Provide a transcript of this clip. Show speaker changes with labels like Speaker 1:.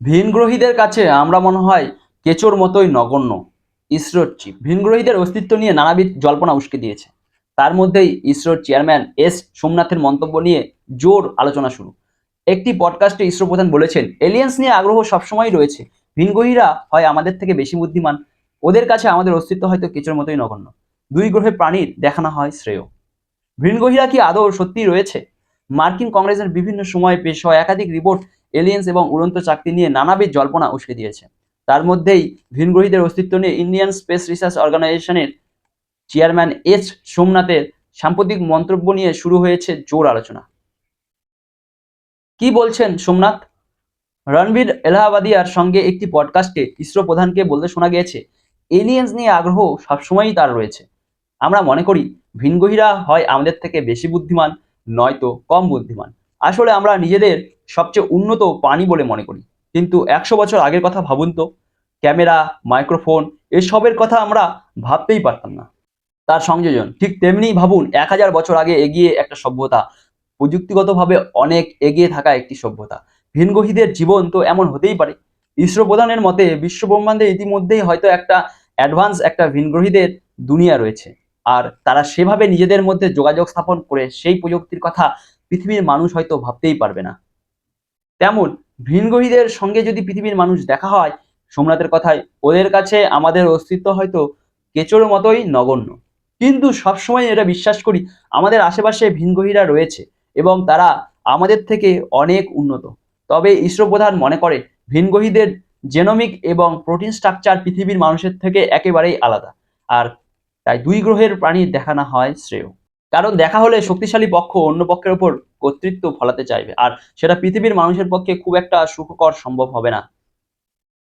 Speaker 1: ভিনগ্রহীদের কাছে আমরা মনে হয় কেচোর মতোই নগণ্য। ইসরোর চিফ ভিনগ্রহীদের অস্তিত্ব নিয়ে নানাবিধ জল্পনা উস্কে দিয়েছে। তার মধ্যেই ইসরোর চেয়ারম্যান এস সোমনাথের মন্তব্য নিয়ে জোর আলোচনা শুরু। একটি পডকাস্টে ইসরো প্রধান বলেছেন এলিয়েন্স নিয়ে আগ্রহ সবসময় রয়েছে। ভিনগ্রহীরা হয় আমাদের থেকে বেশি বুদ্ধিমান। ওদের কাছে আমাদের অস্তিত্ব হয়তো কেচোর মতোই নগণ্য। দুই গ্রহে প্রাণীর দেখানো হয় শ্রেয়। ভিনগ্রহীরা কি আদৌ সত্যি রয়েছে? মার্কিন কংগ্রেসের বিভিন্ন সময় পেশ হওয়া একাধিক রিপোর্ট এলিয়েন্স এবং উড়ন্ত চাকরি নিয়ে নানাবিধ জল্পনা উস্কে দিয়েছে। তার মধ্যেই ভিনগ্রহীদের অস্তিত্ব নিয়ে ইন্ডিয়ান স্পেস রিসার্চ অর্গানাইজেশনের চেয়ারম্যান এস সোমনাথের সাম্প্রতিক মন্তব্য নিয়ে শুরু হয়েছে জোর আলোচনা। কি বলছেন সোমনাথ? রণবীর এলাহাবাদিয়ার সঙ্গে একটি পডকাস্টে ইসরো প্রধানকে বলতে শোনা গিয়েছে এলিয়েন্স নিয়ে আগ্রহ সবসময়ই তার রয়েছে। আমরা মনে করি ভিনগ্রহীরা হয় আমাদের থেকে বেশি বুদ্ধিমান, নয়তো কম বুদ্ধিমান। আসলে আমরা নিজেদের সবচেয়ে উন্নত প্রাণী বলে মনে করি। কিন্তু একশো বছর আগের কথা ভাবুন তো, ক্যামেরা, মাইক্রোফোন, এসবের কথা আমরা ভাবতেই পারতাম না। তার সংযোজন, ঠিক তেমনি ভাবুন, এক হাজার বছর আগে এগিয়ে একটা সভ্যতা, প্রযুক্তিগতভাবে অনেক এগিয়ে থাকা একটি সভ্যতা। ভিনগ্রহীদের জীবন তো এমন হতেই পারে। ইসরো প্রধানের মতে বিশ্ব ব্রহ্মাণ্ডে ইতিমধ্যেই হয়তো একটা অ্যাডভান্স একটা ভিনগ্রহীদের দুনিয়া রয়েছে। আর তারা সেভাবে নিজেদের মধ্যে যোগাযোগ স্থাপন করে সেই প্রযুক্তির কথা পৃথিবীর মানুষ হয়তো ভাবতেই পারবে না। তেমন ভিনগ্রহীদের সঙ্গে যদি পৃথিবীর মানুষ দেখা হয়, সোমনাথের কথায়, ওদের কাছে আমাদের অস্তিত্ব হয়তো কেচোর মতোই নগণ্য। কিন্তু সবসময় এটা বিশ্বাস করি, আমাদের আশেপাশে ভিনগ্রহীরা রয়েছে এবং তারা আমাদের থেকে অনেক উন্নত। তবে ইসরো প্রধান মনে করে ভিনগ্রহীদের জেনোমিক এবং প্রোটিন স্ট্রাকচার পৃথিবীর মানুষের থেকে একেবারেই আলাদা। আর তাই দুই গ্রহের প্রাণীর দেখানো হয় শ্রেয়। কারণ দেখা হলে শক্তিশালী পক্ষ অন্য পক্ষের ওপর কর্তৃত্ব ফলাতে চাইবে। আর সেটা পৃথিবীর মানুষের পক্ষে খুব একটা সুখকর সম্ভব হবে না।